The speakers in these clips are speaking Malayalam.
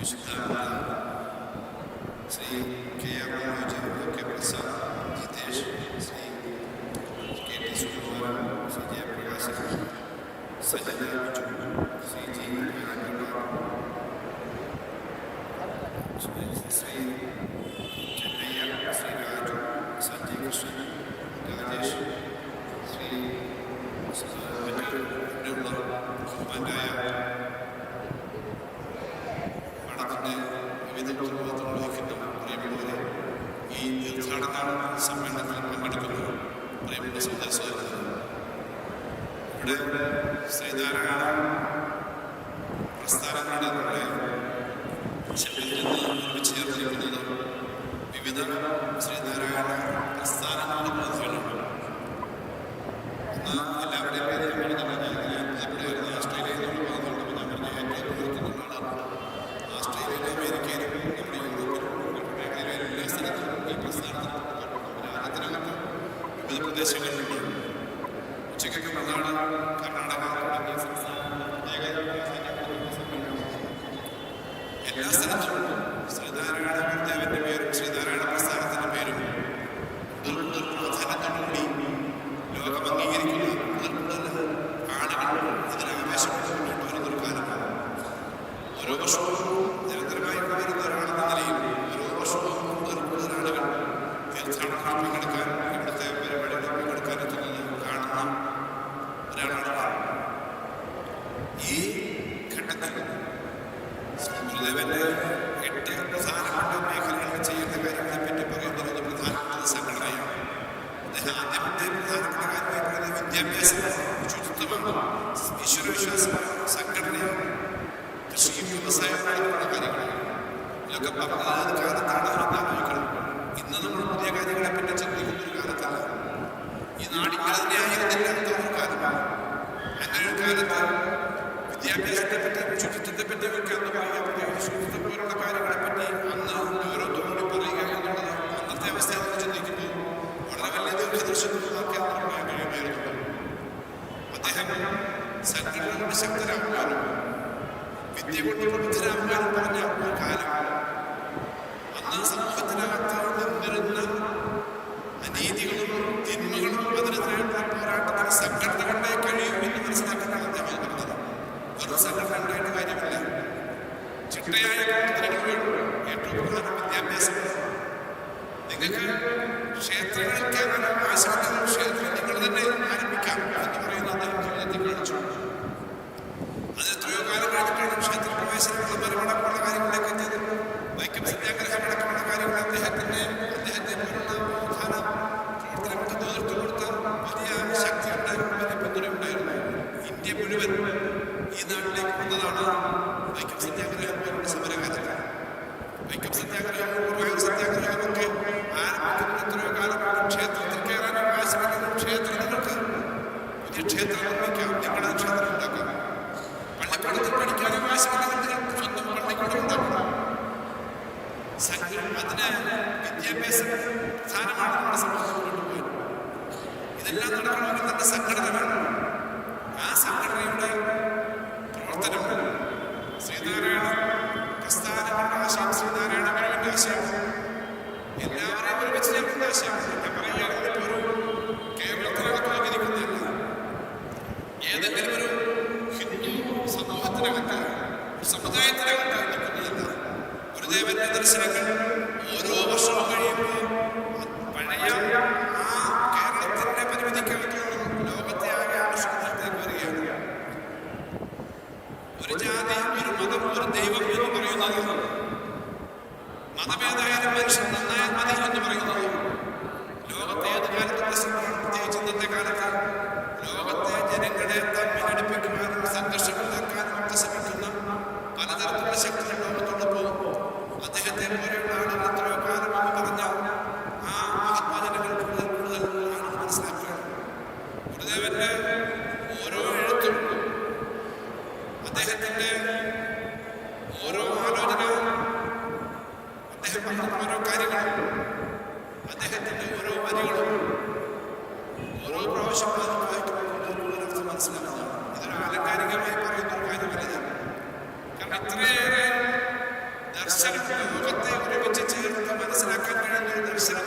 Yusuf Dhamma, sí, que ya bueno, ya lo que pensaba. ഈ തീർത്ഥാടന സമ്മേളനത്തിൽ പങ്കെടുക്കുന്ന പ്രിയമുള്ള സന്ദർശകർ ഇവിടെ ശ്രീനാരായണ പ്രസ്ഥാനങ്ങളുടെ നമ്മുടെ ശരീരത്തിൽ നിന്ന് നിർമ്മിച്ചു ചേർത്തിരിക്കുന്നത് വിവിധ ശ്രീനാരായണ പ്രസ്ഥാനങ്ങളുടെ പ്രതിനിധികളുണ്ട് ഒന്ന് വിവിധ പ്രദേശങ്ങളിലുണ്ട് വിദ്യാഭ്യാസമാണ് ശുചിത്വമാണ് ഈശ്വരവിശ്വാസമാണ് സംഘടനയാണ് കൃഷിയും വ്യവസായമായിട്ടുള്ള കാര്യങ്ങൾ ഇതൊക്കെ പറഞ്ഞത് കാലത്താണ് ആലോചിക്കണം ഇന്ന് നമ്മൾ പുതിയ കാര്യങ്ങളെ പറ്റി ചിന്തിക്കുന്ന ഒരു കാലത്താണ്. ഈ നാടിങ്ങനെ തന്നെ ആയിരുന്നില്ലാത്ത ഒരു കാലമാണ്. അങ്ങനെ ഒരു കാലത്ത് വിദ്യാഭ്യാസത്തെ പറ്റി ശുചിത്വത്തെ സംഘടനകളുടെ കഴിയും എന്ന് മനസ്സിലാക്കുന്ന അദ്ദേഹം പറഞ്ഞത് വെറും സംഘടന ഉണ്ടായിട്ട് കാര്യമില്ല. ചിട്ടയായ പ്രവർത്തനങ്ങൾ വേണം ഏറ്റവും പ്രധാന വിദ്യാഭ്യാസം. നിങ്ങൾക്ക് സംഘം അതിന് വിദ്യാഭ്യാസം പ്രധാനമാണ് നമ്മുടെ സമൂഹത്തിൽ കൊണ്ടുപോയത് ഇതെല്ലാം നടക്കണമെങ്കിൽ തന്നെ സംഘടന വേണം ആ സംഘടനയുടെ പ്രവർത്തനം ശ്രീനാരായണ പ്രസ്ഥാനങ്ങളുടെ ആശയം ശ്രീനാരായണ ഗുരുവിന്റെ ആശയം എല്ലാവരെയും ഒരുമിച്ച് ചേർക്കുന്ന ആശയമാണ് ഞാൻ പറയുകയാണെങ്കിൽ ഒരു കേരളത്തിനകത്ത് വന്നിരിക്കുന്നതല്ല ഏതെങ്കിലും ഒരു ഹിന്ദു സമൂഹത്തിനകത്ത് ഒരു സമുദായത്തിനകത്ത് നിൽക്കുന്നതല്ല ഗുരുദേവന്റെ ദർശനങ്ങൾ ഓരോ വർഷവും കഴിയുമ്പോൾ പഴയ ആ കേരളത്തിന്റെ പരിമിതിക്കകത്തോളം ലോകത്തെ ആകെ ആകർഷണത്തിലേക്ക് വരികയാണ്. ഒരു ജാതി ഒരു മതം ഒരു ദൈവം എന്ന് പറയുന്നത് മതഭേദായാലും മനുഷ്യൻ നന്നായാൽ മതി എന്ന് പറയുന്നത് അദ്ദേഹത്തിന്റെ ഓരോ കാര്യങ്ങളും അദ്ദേഹത്തിന്റെ ഓരോ വരികളും ഓരോ പ്രാവശ്യം അത് വായിക്കുമ്പോൾ മനസ്സിലാക്കുന്നതാണ് ഇതൊരു ആലങ്കാരികമായി പറയുന്ന ഒരു കാര്യമല്ല ഞാൻ കാരണം ഇത്രയേറെ ദർശനം ലോകത്തെ ഒരുമിച്ച് ചേർന്ന് മനസ്സിലാക്കാൻ കഴിയുന്ന ഒരു ദർശനം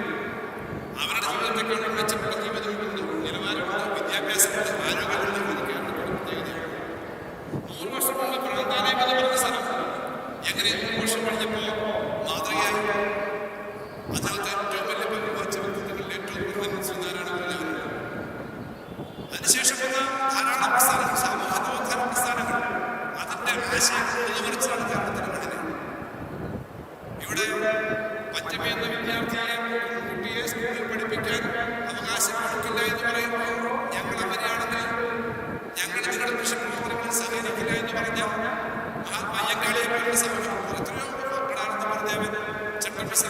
അവരുടെ ജീവിതത്തെക്കാൾ മെച്ചപ്പെട്ട ജീവിതമുണ്ട് നിലവാരമുണ്ട് വിദ്യാഭ്യാസമുണ്ട് ആരോഗ്യമുണ്ട് അതിനകത്ത് ഏറ്റവും വലിയ ഏറ്റവും അതിനുശേഷം Esa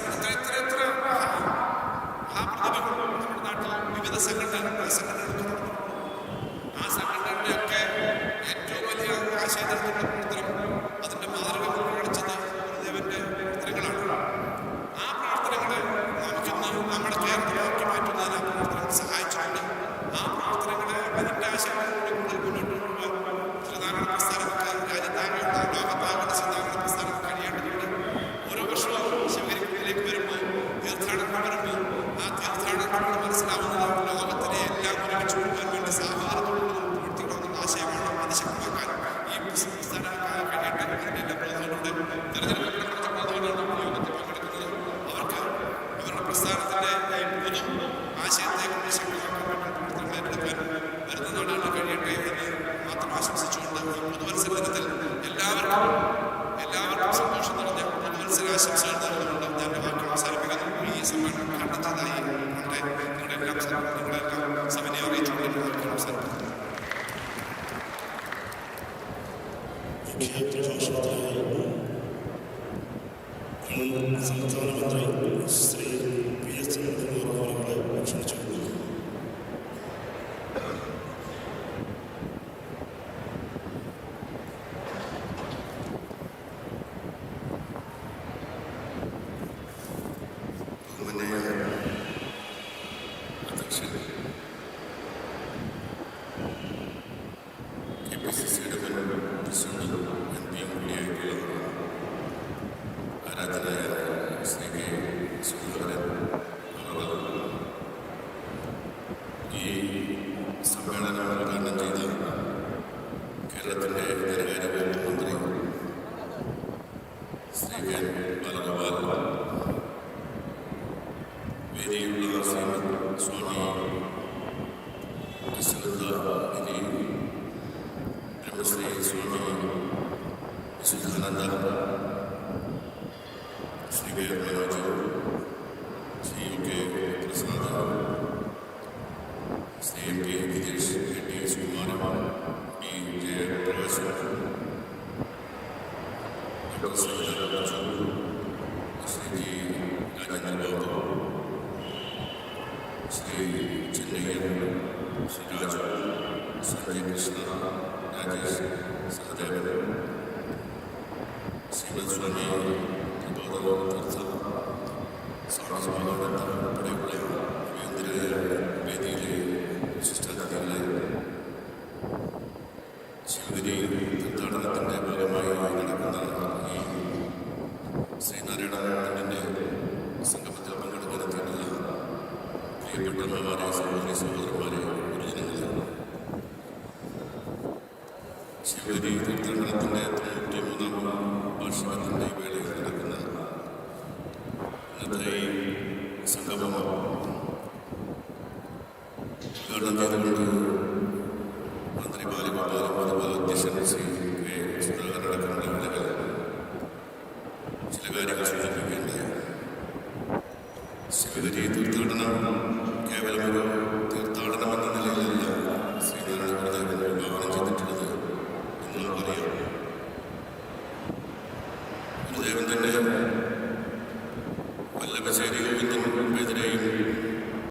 Dovrei sono sul Canada, sui Verdi, sui UK, Krasnodar, sui MP, Videsh, MP, sui Marama, BJ, Professor, Dr. Sajjan Rajul, Sri Rajendra Bhava, Sri Chennai, Sri Rajul, Sanjay Krishna, Raju Sanjay Krishna Rajesh Sahadevan Srimad സ്വാമി പ്രബോധനോത്തർത്ഥ സ്വാമി സ്വാമിനോടൊത്ത ഉൾപ്പെടെയുള്ള വേന്ദ്രരായ വേദിയിലെ വിശിഷ്ടാതിഥികളെ ശിവഗിരി തീർത്ഥാടനത്തിൻ്റെ ഭാഗമായി നടക്കുന്ന ഈ ശ്രീനാരായണൻ്റെ സംഗമത്തിൽ പങ്കെടുക്കാനെത്തിയിട്ടുള്ള പ്രിയപ്പെട്ട അമ്മമാരെ സഹോദരി സഹോദരന്മാരെ ശിവഗിരി തീർത്ഥാടനത്തിൻ്റെ തൊണ്ണൂറ്റി മൂന്നാം വാർഷികത്തിൻ്റെ വേളയിൽ നടക്കുന്ന ഇന്നത്തെ ഈ സംഗമം ഉദ്ഘാടനം ചെയ്തുകൊണ്ട് മന്ത്രി ബാലഗോപാലും അതുപോലെ അധ്യക്ഷൻ ശ്രീ കെ സുധാകരൻ അടക്കമുള്ള ആളുകൾ ചില കാര്യങ്ങൾ